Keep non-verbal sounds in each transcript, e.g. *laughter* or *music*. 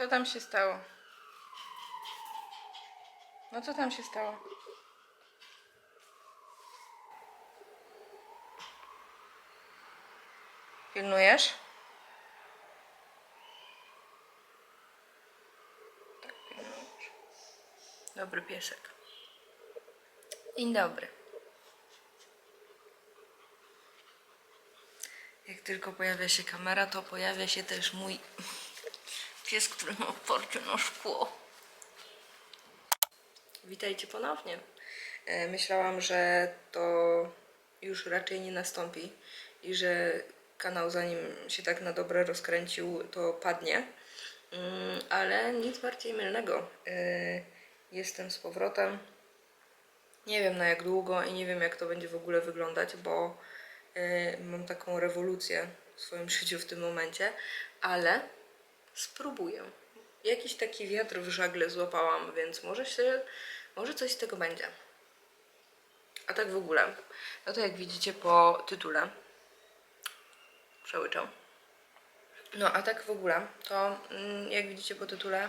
Co tam się stało? No co tam się stało? Pilnujesz? Tak. Dobry piesek. Dzień dobry. Jak tylko pojawia się kamera, to pojawia się też mój pies, który ma oparcie na szkło. Witajcie ponownie. E, Myślałam, że to już raczej nie nastąpi i że kanał zanim się tak na dobre rozkręcił, to padnie. Mm, Ale nic bardziej mylnego. E, Jestem z powrotem. Nie wiem na jak długo i nie wiem jak to będzie w ogóle wyglądać, bo y, mam taką rewolucję w swoim *laughs* życiu w tym momencie, ale spróbuję. Jakiś taki wiatr w żagle złapałam, więc może się, może coś z tego będzie. A tak w ogóle, no to jak widzicie po tytule, przełyczam. No a tak w ogóle, to mm, jak widzicie po tytule,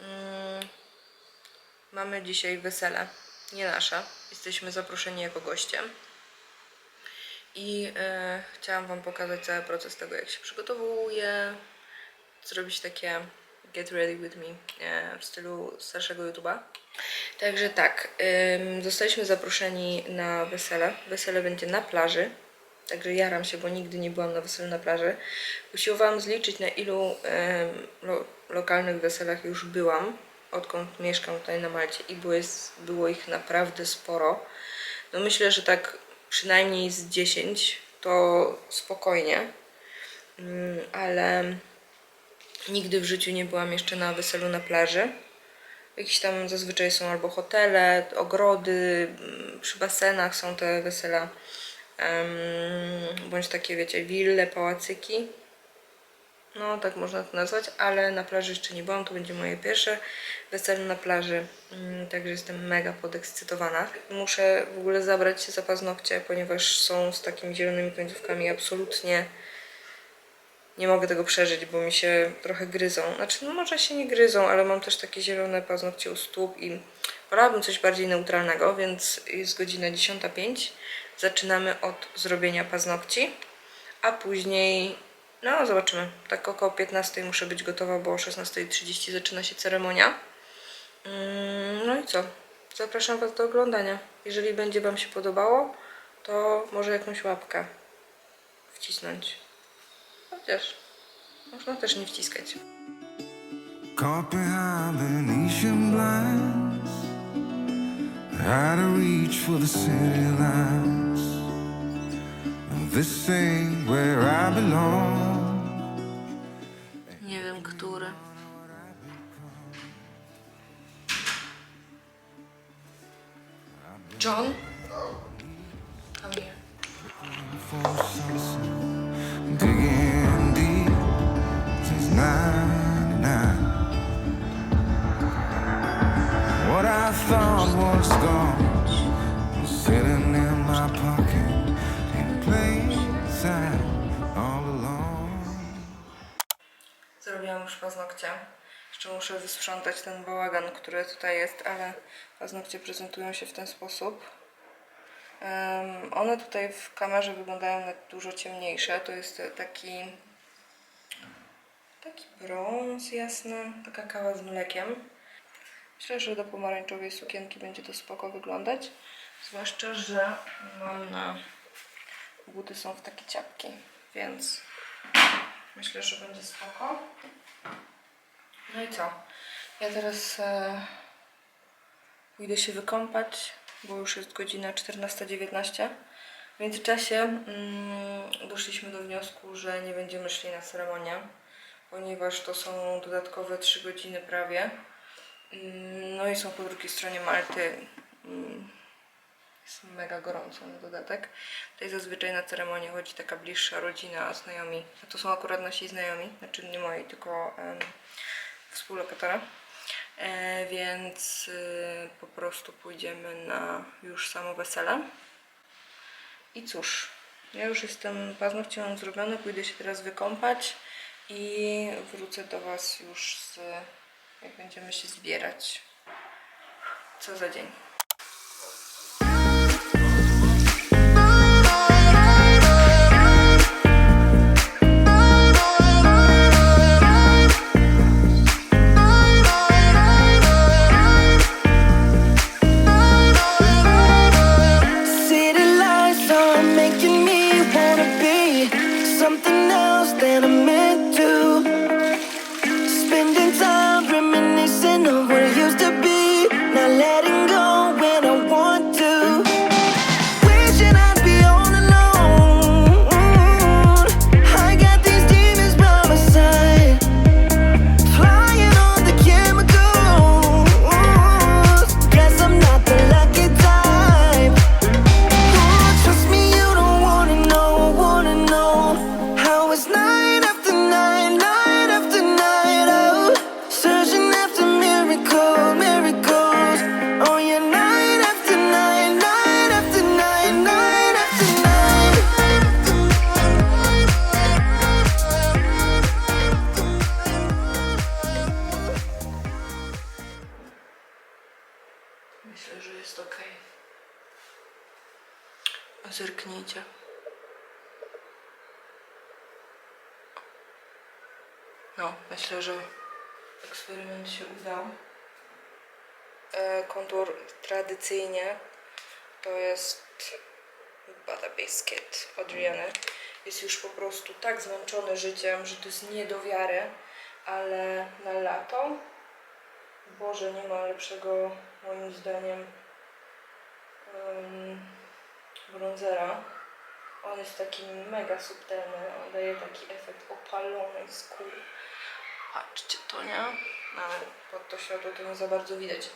mm, Mamy dzisiaj wesele, nie nasze. Jesteśmy zaproszeni jako goście. I e, chciałam Wam pokazać cały proces tego, jak się przygotowuję, zrobić takie get ready with me e, w stylu starszego YouTube'a. Także tak, zostaliśmy zaproszeni na wesele. Wesele będzie na plaży. Także jaram się, bo nigdy nie byłam na weselu na plaży. Usiłowałam zliczyć, na ilu lo, lokalnych weselach już byłam, odkąd mieszkam tutaj na Malcie i było, jest, było ich naprawdę sporo. No myślę, że tak przynajmniej z 10 to spokojnie, Mm, ale nigdy w życiu nie byłam jeszcze na weselu na plaży. Jakieś tam zazwyczaj są albo hotele, ogrody, mm, przy basenach są te wesela, bądź takie wiecie, wille, pałacyki. No, tak można to nazwać, ale na plaży jeszcze nie byłam. To będzie moje pierwsze wesele na plaży, mm, także jestem mega podekscytowana. Muszę w ogóle zabrać się za paznokcie, ponieważ są z takimi zielonymi końcówkami absolutnie nie mogę tego przeżyć, bo mi się trochę gryzą. Znaczy, no może się nie gryzą, ale mam też takie zielone paznokcie u stóp i wolałabym coś bardziej neutralnego, więc jest godzina 10.05. Zaczynamy od zrobienia paznokci, a później, no zobaczymy, tak około 15 muszę być gotowa, bo o 16.30 zaczyna się ceremonia. Mm, No i co? Zapraszam Was do oglądania. Jeżeli będzie Wam się podobało, to może jakąś łapkę wcisnąć. Chociaż można też nie wciskać. Caught behind Venetian blinds Out of reach for the city lights This ain't where I belong Nie wiem, który. John? Zrobiłam już paznokcie. Jeszcze muszę wysprzątać ten bałagan, który tutaj jest, ale paznokcie prezentują się w ten sposób. Em, one tutaj w kamerze wyglądają na dużo ciemniejsze. To jest taki taki brąz jasny, taka kawa z mlekiem. Myślę, że do pomarańczowej sukienki będzie to spoko wyglądać. Zwłaszcza, że mam na buty są w takie ciapki, więc myślę, że będzie spoko. No i co? Ja teraz e, pójdę się wykąpać, bo już jest godzina 14.19. W międzyczasie mm, doszliśmy do wniosku, że nie będziemy szli na ceremonię, ponieważ to są dodatkowe 3 godziny prawie. Mm, No i są po drugiej stronie Malty. Jest mega gorąco na dodatek. Tutaj zazwyczaj na ceremonię chodzi taka bliższa rodzina, znajomi. A to są akurat nasi znajomi, znaczy nie moi, tylko em, współlokatora. E, więc y, po prostu pójdziemy na już samo wesele. I cóż, ja już jestem, paznokcie mam zrobione, pójdę się teraz wykąpać i wrócę do Was już z, jak będziemy się zbierać. Co za dzień. Zerknijcie. No, myślę, że eksperyment się udał. E, kontur tradycyjnie to jest Bada Biscuit od Riany. Jest już po prostu tak zmęczony życiem, że to jest nie do wiary, ale na lato Boże, nie ma lepszego moim zdaniem um, bronzera. On jest taki mega subtelny, on daje taki efekt opalonej skóry. Patrzcie to, nie? Ale pod to światło to nie za bardzo widać.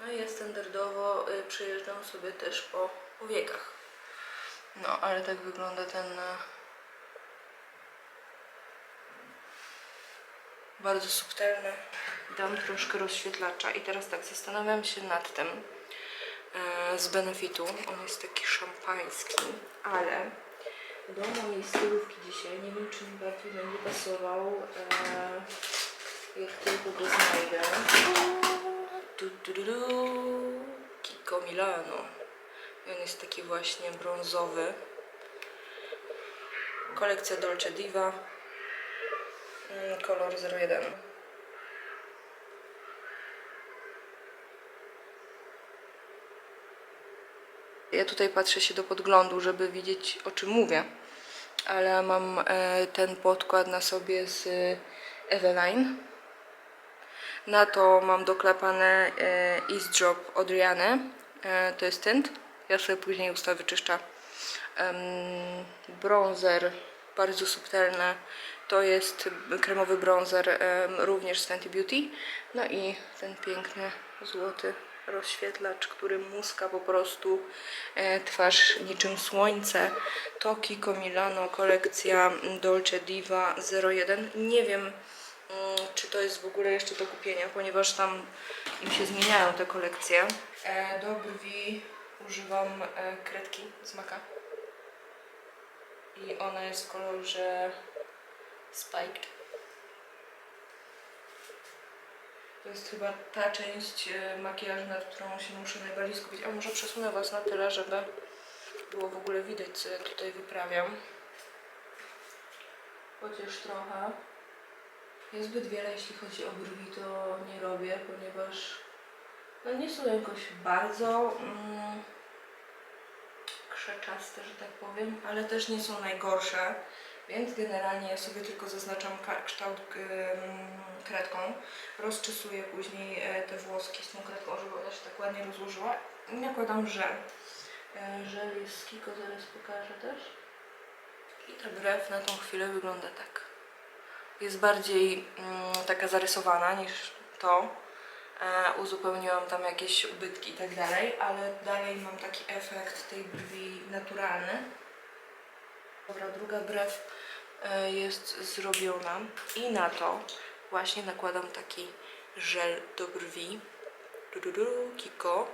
No i ja standardowo y, przejeżdżam sobie też po powiekach. No, ale tak wygląda ten y, bardzo subtelny. Dam troszkę rozświetlacza i teraz tak, zastanawiam się nad tym z Benefitu. On jest taki szampański, ale do mojej stylówki dzisiaj nie wiem, czy mi bardziej będzie pasował, e, jak tylko go znajdę. Du, du, du, du. Kiko Milano. I on jest taki właśnie brązowy. Kolekcja Dolce Diva. Mm, Kolor 01. Ja tutaj patrzę się do podglądu, żeby widzieć o czym mówię, ale mam e, ten podkład na sobie z e, Eveline. Na to mam doklepane e, Ease Drop od Riany. To jest tint. Ja sobie później usta wyczyszczę. Em, bronzer bardzo subtelny. To jest kremowy bronzer również z Fenty Beauty. No i ten piękny złoty rozświetlacz, który muska po prostu e, twarz niczym słońce. To Kiko Milano, kolekcja Dolce Diva 01. Nie wiem, mm, czy to jest w ogóle jeszcze do kupienia, ponieważ tam im się zmieniają te kolekcje. E, do brwi używam e, kredki z Maka. I ona jest w kolorze Spiked. To jest chyba ta część e, makijażu, nad którą się muszę najbardziej skupić. A może przesunę Was na tyle, żeby było w ogóle widać, co ja tutaj wyprawiam. Chociaż trochę. Ja zbyt wiele, jeśli chodzi o brwi, to nie robię, ponieważ no nie są jakoś bardzo mm, krzeczaste, że tak powiem, ale też nie są najgorsze. Więc generalnie ja sobie tylko zaznaczam kształt kredką, rozczesuję później e, te włoski z tą kredką, żeby ona się tak ładnie rozłożyła nakładam żel. E, Żel jest z Kiko, zaraz pokażę też. I ta brew na tą chwilę wygląda tak. Jest bardziej mm, taka zarysowana niż to. E, uzupełniłam tam jakieś ubytki i tak dalej, ale dalej mam taki efekt tej brwi naturalny. Dobra, druga brew e, jest zrobiona i na to właśnie nakładam taki żel do brwi. Du, du, du, Kiko.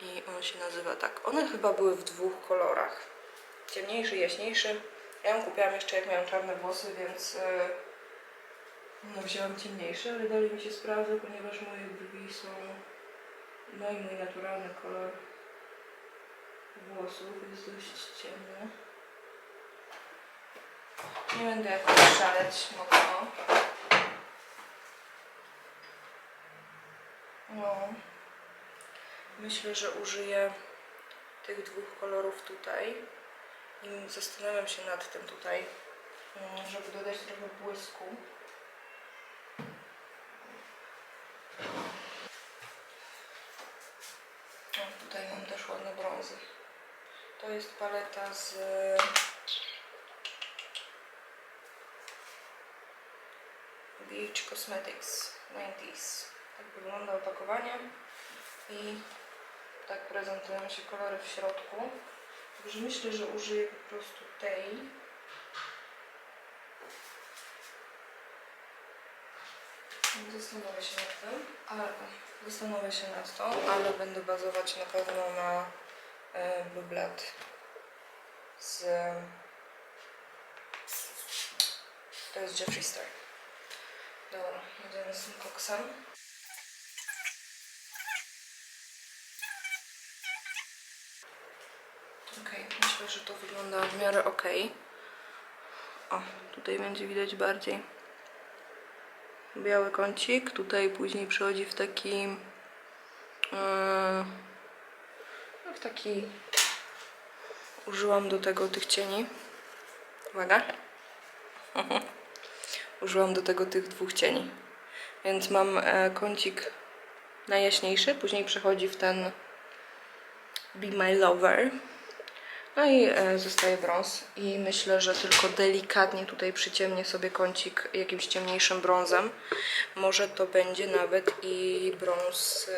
I on się nazywa tak. One chyba były w dwóch kolorach. Ciemniejszy, jaśniejszy. Ja ją kupiłam jeszcze jak miałam czarne włosy, więc e, no, wzięłam ciemniejszy, ale dalej mi się sprawdza, ponieważ moje brwi są no i mój naturalny kolor włosów jest dość ciemny. Nie będę jakoś szaleć mocno. No. Myślę, że użyję tych dwóch kolorów tutaj. I zastanawiam się nad tym tutaj, mm, żeby dodać trochę błysku. O, tutaj mam też ładne brązy. To jest paleta z Beach Cosmetics 90s. Tak wygląda opakowanie i tak prezentują się kolory w środku. Także myślę, że użyję po prostu tej. Zastanowię się nad tym, ale zastanowię się nad tą, ale będę bazować na pewno na Blue Blood z to jest Jeffree Star. Dobra, jedziemy z tym koksem. Okej, myślę, że to wygląda w miarę ok. O, tutaj będzie widać bardziej biały kącik. Tutaj później przechodzi w taki yy, w taki użyłam do tego tych cieni. Uwaga. *laughs* Użyłam do tego tych dwóch cieni. Więc mam e, kącik najjaśniejszy, później przechodzi w ten Be My Lover. No i e, zostaje brąz i myślę, że tylko delikatnie tutaj przyciemnię sobie kącik jakimś ciemniejszym brązem. Może to będzie nawet i brąz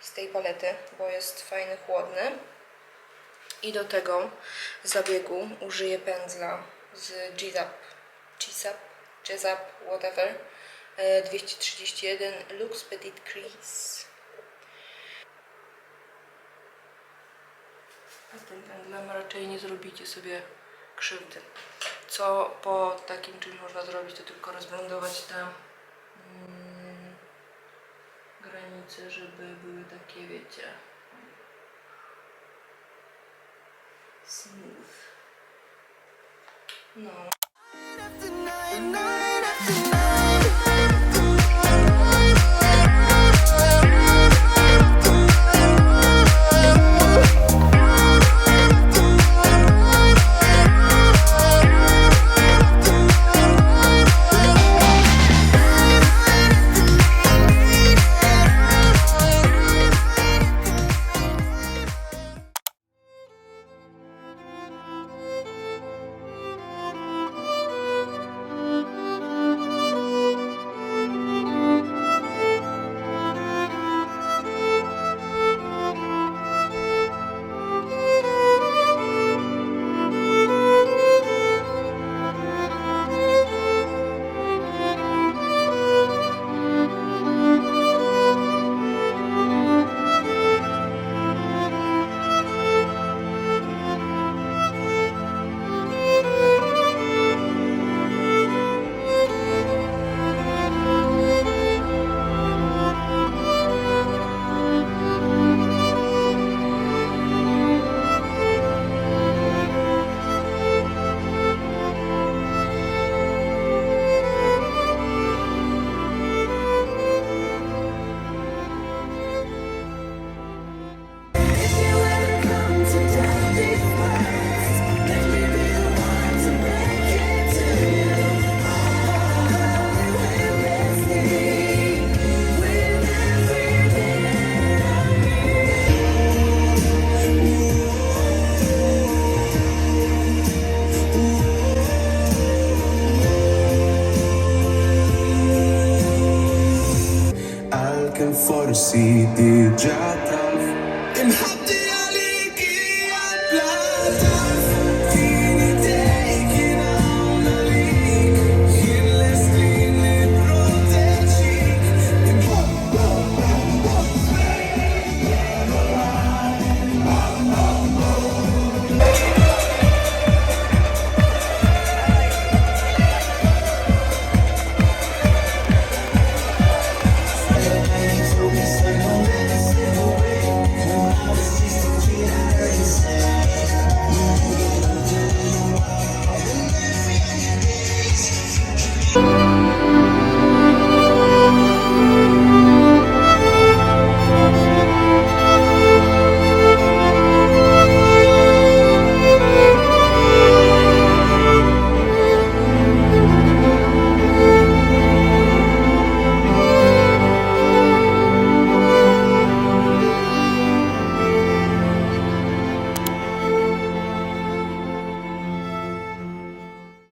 z tej palety, bo jest fajny, chłodny. I do tego zabiegu użyję pędzla z G-Zap, G-Zap, whatever, e, 231 Lux Petit Crease. A tym pędzlem raczej nie zrobicie sobie krzywdy. Co po takim czymś można zrobić, to tylko rozblendować te mm, granice, żeby były takie, wiecie, smooth. No. Night, night after night.